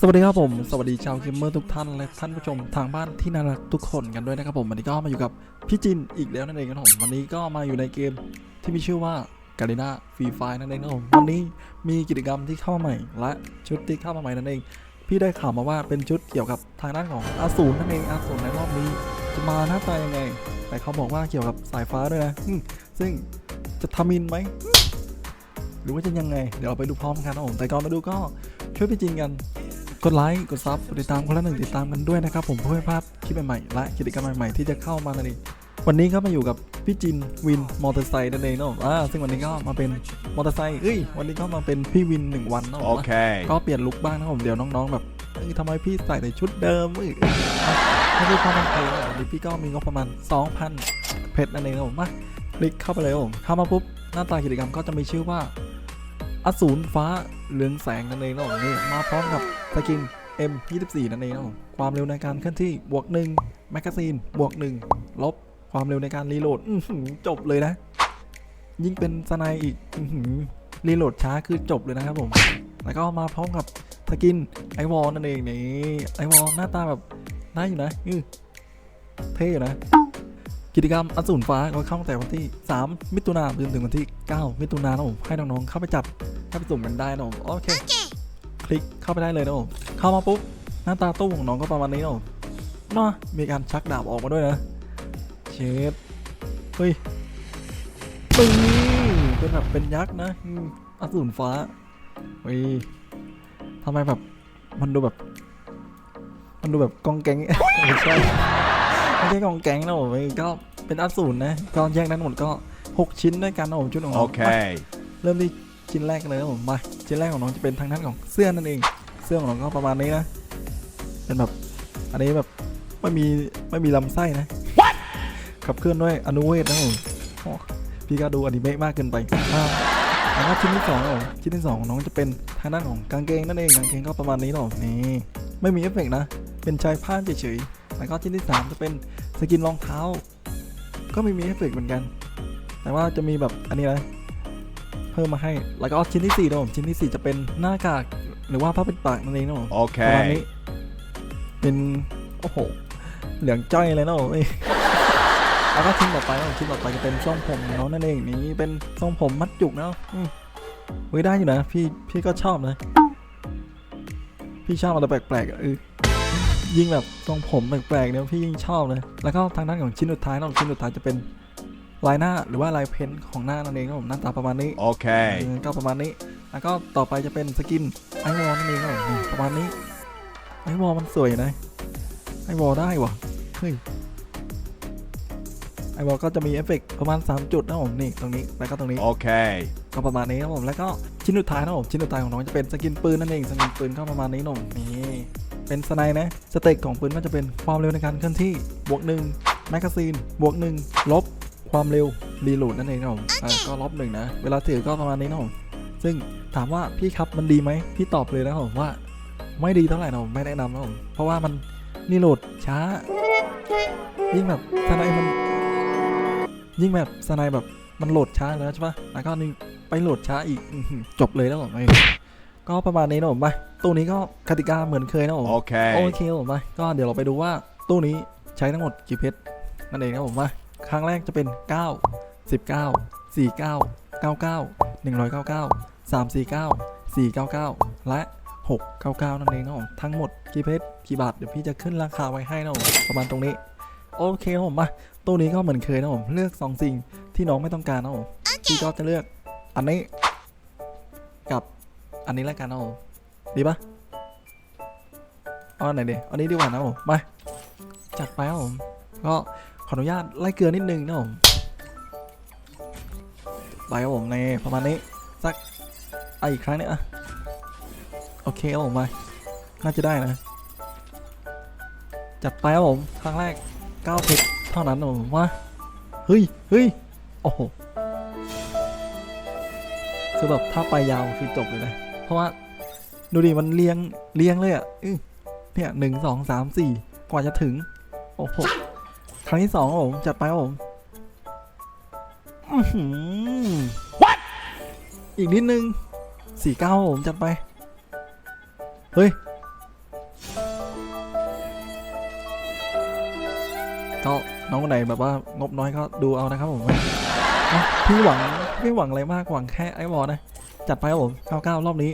สวัสดีครับผม สวัสดีชาวเกมเมอร์ทุกท่านและท่านผู้ชมทางบ้านที่น่ารักทุกคนกันด้วยนะครับผมวันนี้ก็มาอยู่กับพี่จินอีกแล้วนั่นเองครับผมวันนี้ก็มาอยู่ในเกมที่มีชื่อว่าการ n นาฟรีไฟนั่นเองครับผมวันนี้มีกิจกรรมที่เข้ามาใหม่ และชุดที่เข้ามาใหม่นั่นเอง พี่ได้ข่าวมาว่าเป็นชุดเกี่ยวกับทางด้านของอาสูรนั่นเองอาสูรในรอบนี้จะมาหน้าตายังไง แต่เขาบอกว่าเกี่ยวกับสายฟ้าด้วยนะซึ่งจะทำมินไหมหรือว่าจะยังไง เดี๋ยวเราไปดูพร้อมกันนะผมแต่ก่อนไปดูก็ช่วยพี่จินกัน กดไลค์ กดซับกดติดตามคนละหนึ่งติดตามกันด้วยนะครับ ผมเพื่อไม่พลาดคลิปใหม่ๆและกิจกรรมใหม่ๆที่จะเข้ามานั่นเองวันนี้ก็มาอยู่กับพี่จินวินมอเตอร์ไซค์นั่นเองเนาะอ่าซึ่งวันนี้ก็มาเป็นมอเตอร์ไซค์เอ้ยวันนี้ก็มาเป็นพี่วินหนึ่งวันเนาะ Okay. ก็เปลี่ยนลุคบ้างนะครับผมเดี๋ยวน้องๆแบบเอ้ยทำไมพี่ใส่แต่ชุดเดิมเอ้ยไม่ได้ความมั่นใจเลยวันนี้พี่ก็มีงบประมาณ 2,000เพชรนั่นเองครับผมมาคลิกเข้าไปเลยครับผมเข้ามาปุ๊บหน้าตากิจกรรมก็จะมีชื่อว่า อสูรฟ้าเหลืองแสงนั่นเองครับผมนี่มาพร้อมกับสกิน M24 นั่นเองครับผมความเร็วในการเคลื่อนที่บวก1แมกกาซีนบวก1ลบความเร็วในการรีโหลดจบเลยนะ ยิ่งเป็นสไนด์อีกรีโหลดช้าคือจบเลยนะครับผม แล้วก็มาพร้อมกับสกินไอวอลนั่นเองนี่ไอวอลหน้าตาแบบน่าอยู่นะเท่อยู่นะ กิจกรรมอสูรฟ้าก็เข้าตั้งแต่วันที่ 3 มิถุนายนจนถึงวันที่ 9 มิถุนายนนะผมให้น้องๆเข้าไปจับเข้าไปสุ่มกันได้นะผมโอเค คลิกเข้าไปได้เลยนะผมเข้ามาปุ๊บหน้าตาตู้ของน้องก็ประมาณนี้นะผมเนาะมีการชักดาบออกมาด้วยนะเชฟเฮ้ยปึ้งเป็นแบบเป็นยักษ์นะอสูรฟ้าเฮ้ยทำไมแบบมันดูแบบ มันดูแบบกองแกงไม่ใช่ไม่ใช่กองแกงนะผมเฮ้ยก็ เป็นอสูรนะก็แยกนั้นหมดก็ 6 ชิ้นด้วยกันนะผมชุดของน้องไป Okay. เริ่มที่ชิ้นแรกกันเลยนะผมมาชิ้นแรกของน้องจะเป็นทางด้านของเสื้อนั่นเอง เสื้อของน้องก็ประมาณนี้นะเป็นแบบอันนี้แบบไม่มีไม่มีลำไส้นะขับเคลื่อนด้วยอนุเวทนะผมโอ้พี่ก็ดูอนิเมะมากเกินไปอ่าแล้วก็ชิ้นที่สองนะผมชิ้นที่สองของน้องจะเป็นทางด้านของกางเกงนั่นเองกางเกงก็ประมาณนี้หรอกนี่ไม่มีเอฟเฟกต์นะ เป็นชายผ้าเฉยๆแล้วก็ชิ้นที่สามจะเป็นสกินรองเท้า ก็ไม่มีเอฟเฟกต์เหมือนกัน แต่ว่าจะมีแบบอันนี้นะเพิ่มมาให้ แล้วก็ชิ้นที่4นะผมชิ้นที่ 4 จะเป็นหน้ากากหรือว่าผ้าปิดปากนั่นเองนะผมประมาณนี้ Okay. เป็นโอ้โหเหลืองจ้อยเลยนะผมเอ้ยแล้วก็ชิ้นต่อไปนะผมชิ้นต่อไปจะเป็นทรงผมของน้องนั่นเองนี่เป็นทรงผมมัดจุกนะอืมเว้ยได้อยู่นะ พี่พี่ก็ชอบนะ พี่ชอบอะไรแปลกๆอะเออ ยิ่งแบบทรงผมแปลกๆเนี่ยพี่ยิ่งชอบเลย แล้วก็ทางด้านของชิ้นสุดท้ายนะผมชิ้นสุดท้ายจะเป็นลายหน้าหรือว่าลายเพ้นท์ของหน้านั่นเองนะผมหน้าตาประมาณนี้ Okay. เออก็ประมาณนี้ แล้วก็ต่อไปจะเป็นสกินไอวอลนั่นเองครับผมนี่ประมาณนี้ไอวอลมันสวยนะไอวอลได้วะเฮ้ยไอวอลก็จะมีเอฟเฟกต์ประมาณ 3 จุดนะผมนี่ตรงนี้แล้วก็ตรงนี้ Okay. ก็ประมาณนี้ครับผมแล้วก็ชิ้นสุดท้ายนะผมชิ้นสุดท้ายของน้องจะเป็นสกินปืนนั่นเองสกินปืนก็ประมาณนี้นะผมนี่ เป็นสไนด์นะสเต็กของปืนก็จะเป็นความเร็วในการเคลื่อนที่บวกหนึ่งแมกกาซีนบวกหนึ่งลบความเร็วรีโหลดนั่นเองนะผมก็ลบหนึ่งนะ เวลาถือก็ประมาณนี้นะผมซึ่งถามว่าพี่ครับมันดีไหมพี่ตอบเลยนะครับผมว่าไม่ดีเท่าไหร่นะผมไม่แนะนำนะผมเพราะว่ามันรีโหลดช้า ยิ่งแบบสไนด์มัน ยิ่งแบบสไนด์แบบมันโหลดช้าแล้วใช่ปะแล้วก็นี่ไปโหลดช้าอีกจบเลยนะผมก็ประมาณนี้นะผมไป ตัวนี้ก็กติกาเหมือนเคยนะผมโอ Okay. เคครับผมไปก็เดี๋ยวเราไปดูว่าตู้นี้ใช้ทั้งหมดกี่เพชรนั่นเองครับผมว่าครั้งแรกจะเป็น 9 19 49 99 199 349 499 และ 699 นั่นเองนะผมทั้งหมดกี่เพชรกี่บาทเดี๋ยวพี่จะขึ้นราคาไว้ให้นะผมประมาณตรงนี้ โอเคครับผมมาตู้นี้ก็เหมือนเคยนะผมเลือก 2 สิ่งที่น้องไม่ต้องการนะผมพี่ก็จะเลือกอันนี้กับอันนี้แล้วกันนะผม ดีปะเอาอันไหนดีเอาอันนี้ดีกว่านะผมมาจัดไปครับผมก็ขออนุญาตไล่เกลือนิดนึงนะผมไปครับผมในประมาณนี้สักอีกครั้งเนี่ยอะโอเคครับผมมาน่าจะได้นะ จัดไปครับผมครั้งแรก9เพชรเท่านั้นนะผมว่าเฮ้ยเฮ้ยโอ้โหคือแบบถ้าไปยาวคือจบเลยนะเพราะว่า ดูดิมันเลียงเลียงเลยอะเนี่ยหนึ่งสองสามสี่กว่าจะถึง โอ้โหครั้งที่สองผมจัดไปผมอีกนิดนึงสี่เก้าผมจัดไป เฮ้ยก็น้องคนไหนแบบว่างบน้อยก็ดูเอานะครับผมพี่หวังไม่หวังอะไรมากหวังแค่ไอ้บอลนะ จัดไปครับผมเก้าเก้ารอบนี้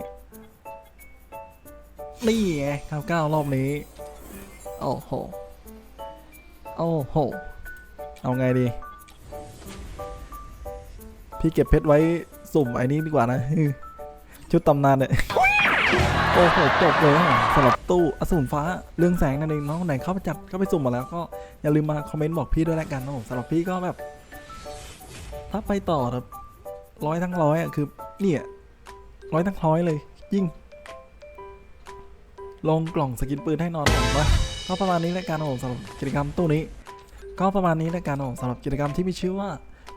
นี่ไง99รอบนี้ โอ้โห โอ้โห เอาไงดี พี่เก็บเพชรไว้สุ่มไอ้นี้ดีกว่านะ ชุดตำนานเนี่ยโอ้โหจบเลยอะสำหรับตู้อสูรฟ้าเรื่องแสงนั่นเองน้องคนไหนเข้าไปจัดเข้าไปสุ่มมาแล้วก็อย่าลืมมาคอมเมนต์บอกพี่ด้วยแล้วกันนะผมสำหรับพี่ก็แบบ ถ้าไปต่อแบบร้อยทั้งร้อยอะคือเนี่ยร้อยทั้งร้อยเลยยิ่ง ลงกล่องสกินปืนให้นอนผมว่าก็ประมาณนี้แล้วกันนะผมสำหรับกิจกรรมตู้นี้ ก็ประมาณนี้แล้วกันนะผมสำหรับกิจกรรมที่มีชื่อว่า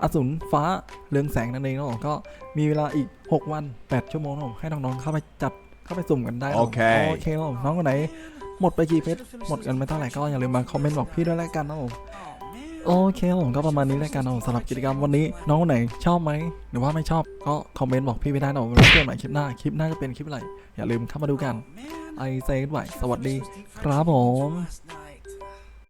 อสูรฟ้าเรืองแสงนั่นเองนะผมก็มีเวลาอีก 6 วัน 8 ชั่วโมงนะผมให้น้องๆเข้าไปจัดเข้าไปสุ่มกันได้นะผมโอเคโอเคนะผมน้องคนไหนหมดไปกี่เพชรหมดกันไปเท่าไหร่ก็อย่าลืมมาคอมเมนต์บอกพี่ด้วยแล้วกันนะผม โอเคผมก็ประมาณนี้แล้วกันนะผมสำหรับกิจกรรมวันนี้ น้องคนไหนชอบไหมหรือว่าไม่ชอบก็คอมเมนต์บอกพี่ไปได้นะผมแล้วเจอกันใหม่คลิปหน้าคลิปหน้าจะเป็นคลิปอะไรอย่าลืมเข้ามาดูกันไอเซนไหวสวัสดี ครับผม